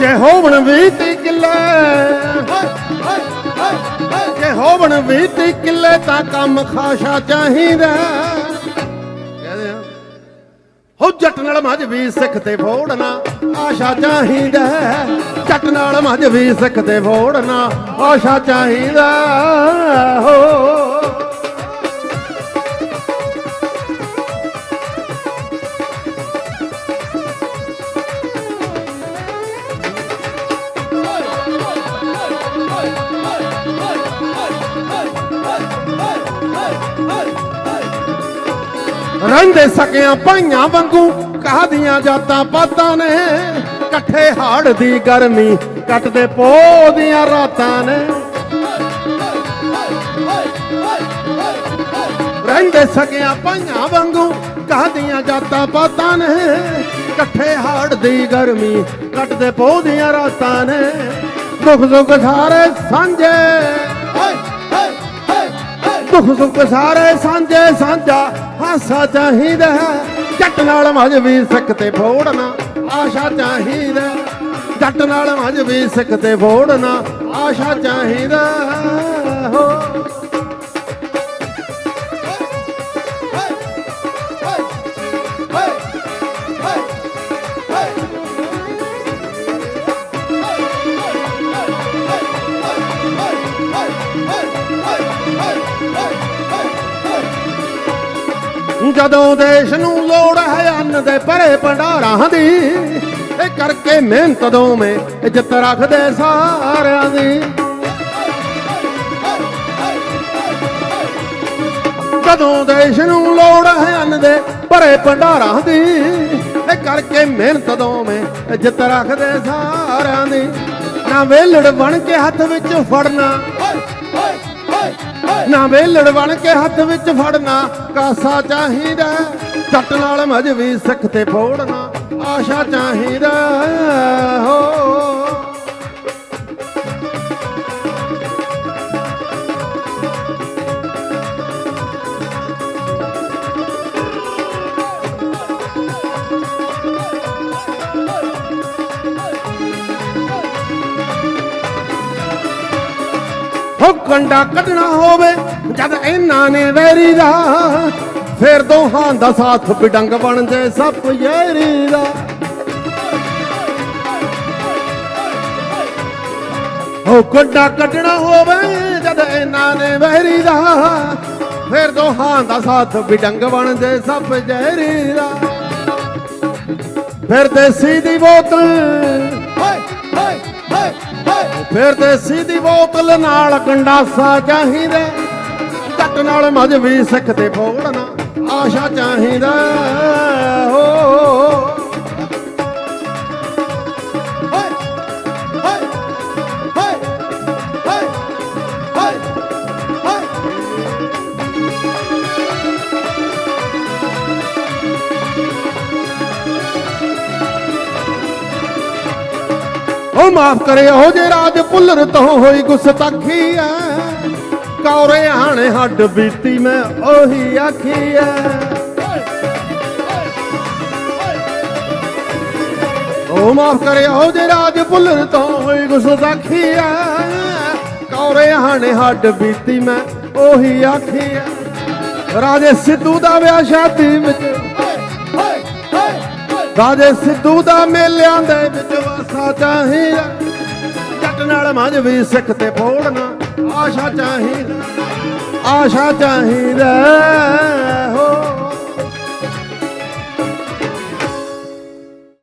ਜੇ ਹੋਵਣ ਵੀ ਤੀ ਕਿੱਲੇ ਜੇ ਹੋਵਣ ਵੀ ਤੀ ਕਿੱਲੇ ਤਾਂ ਕੰਮ ਖਾਸ਼ਾ ਚਾਹੀਦਾ। ਕਹਦੇ ਆ, ਹੋ ਜੱਟ ਨਾਲ ਮੱਝ ਵੀ ਸਿੱਖ ਤੇ ਫੋੜਨਾ ਆਸ਼ਾ ਚਾਹੀਦਾ। ਜੱਟ ਨਾਲ ਮੱਝ ਵੀ ਸਿੱਖ ਤੇ ਫੋੜਨਾ ਆਸ਼ਾ ਚਾਹੀਦਾ। ਹੋ ਰਹਿੰਦੇ ਸਕਿਆਂ ਭਾਈਆਂ ਵਾਂਗੂ ਕਹਦੀਆਂ ਜਾਤਾਂ ਪਾਤਾਂ ਨੇ। ਇਕੱਠੇ ਹਾੜ ਦੀ ਗਰਮੀ ਕੱਟਦੇ ਪੋਹ ਦੀਆਂ ਰਾਤਾਂ ਨੇ। ਰਹਿੰਦੇ ਸਕਿਆਂ ਭਾਈਆਂ ਵਾਂਗੂ ਕਹਦੀਆਂ ਜਾਤਾਂ ਪਾਤਾਂ ਨੇ। ਇਕੱਠੇ ਹਾੜ ਦੀ ਗਰਮੀ ਕੱਟਦੇ ਪੋਹ ਦੀਆਂ ਰਾਤਾਂ ਨੇ। ਦੁੱਖ ਸੁੱਖ ਸਾਰੇ ਸਾਂਝੇ। ਦੁੱਖ ਸੁੱਖ ਸਾਰੇ ਸਾਂਝੇ ਸਾਂਝਾ। ਹਾਸਾ ਚਾਹੀਦਾ ਜੱਟ ਨਾਲ ਮੱਝ ਵੀ ਸਿੱਖ ਤੇ ਫੋੜਨਾ, ਆਸ਼ਾ ਚਾਹੀਦਾ ਜੱਟ ਨਾਲ ਮੱਝ ਵੀ ਸਿੱਖ ਤੇ ਫੋੜਨਾ, ਆਸ਼ਾ ਚਾਹੀਦਾ ਹੋ। ਜਦੋਂ ਦੇਸ਼ ਨੂੰ ਲੋੜ ਹੈ ਅੰਨ ਦੇ ਭਰੇ ਭੰਡਾਰਾਂ ਦੀ, ਇਹ ਕਰਕੇ ਮਿਹਨਤ ਦੋਵੇਂ ਇੱਜ਼ਤ ਰੱਖਦੇ ਸਾਰਿਆਂ ਦੀ। ਜਦੋਂ ਦੇਸ਼ ਨੂੰ ਲੋੜ ਹੈ ਅੰਨ ਦੇ ਭਰੇ ਭੰਡਾਰਾਂ ਦੀ, ਇਹ ਕਰਕੇ ਮਿਹਨਤ ਦੋਵੇਂ ਇੱਜ਼ਤ ਰੱਖਦੇ ਸਾਰਿਆਂ ਦੀ। ਨਾ ਵੇਲੜ ਬਣ ਕੇ ਹੱਥ ਵਿੱਚ ਫੜਨਾ ਨਾ ਵੇਲੜ ਬਣ ਕੇ ਹੱਥ ਵਿੱਚ ਫੜਨਾ, ਕਾਸਾ ਚਾਹੀਦਾ, ਜੱਟ ਨਾਲ ਮਝ ਸਿੱਖ ਤੇ ਫੋੜਨਾ, ਆਸ਼ਾ ਚਾਹੀਦਾ, ਹੋ। ਹੋ ਕੰਡਾ ਕੱਢਣਾ ਹੋਵੇ, ਜਦ ਇਹਨਾਂ ਨੇ ਵੈਰੀ ਦਾ, ਫਿਰ ਦੋਹਾਂ ਦਾ ਸਾਥ ਬਿਡੰਗ ਬਣ ਜੇ ਸੱਪ ਯਾਰੀ ਦਾ। ਹੋ ਕੰਡਾ ਕੱਢਣਾ ਹੋਵੇ, ਜਦ ਇਹਨਾਂ ਨੇ ਵੈਰੀ ਦਾ, ਫਿਰ ਦੋਹਾਂ ਦਾ ਸਾਥ ਬਿਡੰਗ ਬਣ ਜੇ ਸੱਪ ਯਾਰੀ ਦਾ। ਫਿਰ ਦੇਸੀ ਦੀ ਬੋਤਲ ਫਿਰ ਦੇਸੀ ਦੀ ਬੋਤਲ ਨਾਲ ਗੰਡਾਸਾ ਚਾਹੀਦਾ। ਜੱਟ ਨਾਲ ਮਝ ਵੀ ਸਿੱਖ ਤੇ ਫੋੜਨਾ ਆਸ਼ਾ ਚਾਹੀਦਾ। ਉਹ ਮਾਫ ਕਰਿਓ ਜੇ ਰਾਜ ਭੁੱਲਰ ਤੋਂ ਹੋਈ ਗੁਸਤਾਖੀ ਐ। ਕੌਰੇ ਆਣੇ ਹੱਡ ਬੀਤੀ ਮੈਂ ਉਹੀ ਆਖੀ ਐ। ਉਹ ਮਾਫ ਕਰਿਓ ਜੇ ਰਾਜ ਭੁੱਲਰ ਤੋਂ ਹੋਈ ਗੁਸਤਾਖੀ ਐ। ਕੌਰੇ ਹਾਣੇ ਹੱਡ ਬੀਤੀ ਮੈਂ ਉਹੀ ਆਖੀ ਐ। ਰਾਜੇ ਸਿੱਧੂ ਦਾ ਵਿਆਹ ਸ਼ਾਦੀ ਵਿੱਚ ਰਾਜੇ ਸਿੱਧੂ ਦਾ ਮੇਲਿਆਂ ਦੇ ਵਿੱਚ ਵਾਸਾ ਚਾਹੀਦਾ। ਜੱਟ ਨਾਲ ਮੱਝ ਵੀ ਸਿੱਖ ਤੇ ਫੋੜਨਾ, ਆਸ਼ਾ ਚਾਹੀਦਾ। ਆਸ਼ਾ ਚਾਹੀਦਾ।